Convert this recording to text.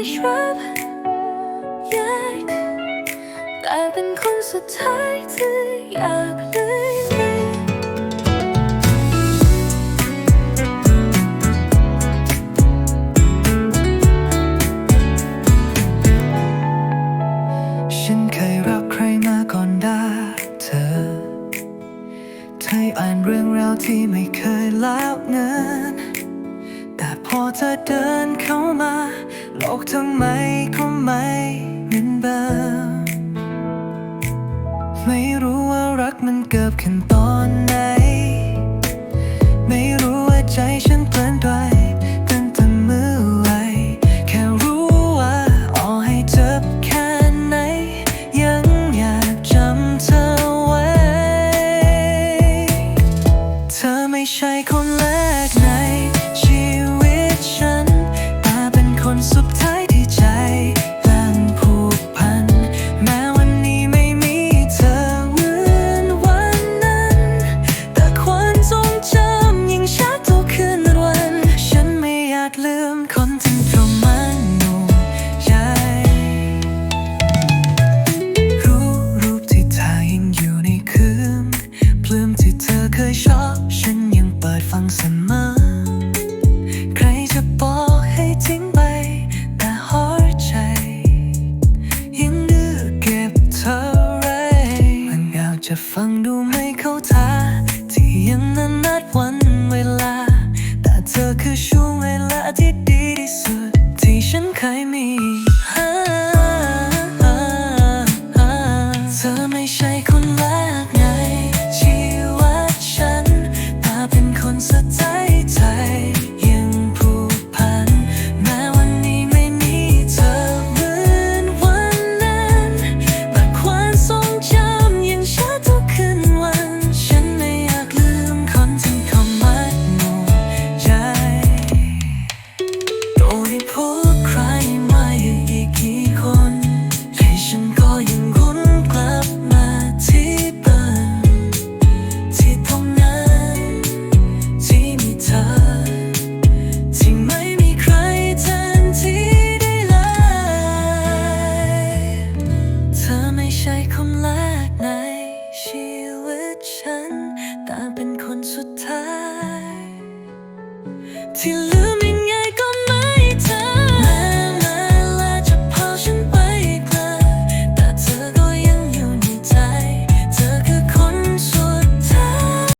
wish รับ yeah แต่เป็นคนสุดท้ายที่อยากเลืมฉันเคยรักใครมาก่อนได้เธอเธออ่านเรื่องราวที่ไม่เคยแล้วเงิน แต่พอเธอเดินเข้ามา โลกทั้งไม่ก็ไม่เหมือนเดิมไม่รู้ว่ารักมันเกิดขึ้นตอนไหน ไม่รู้ว่าใจฉันเปลี่ยนไปตั้งแต่เมื่อไหรแค่รู้ว่าอ่อให้เจ็บแค่ไหน ยังอยากจำเธอไว้ เธอไม่ใช่คนังดูไม่เข้าท่าที่ยังนัดนัดวันเวลา แต่เธอคือช่วงเวลาที่ ฉัน แต่เป็นคนสุดท้าย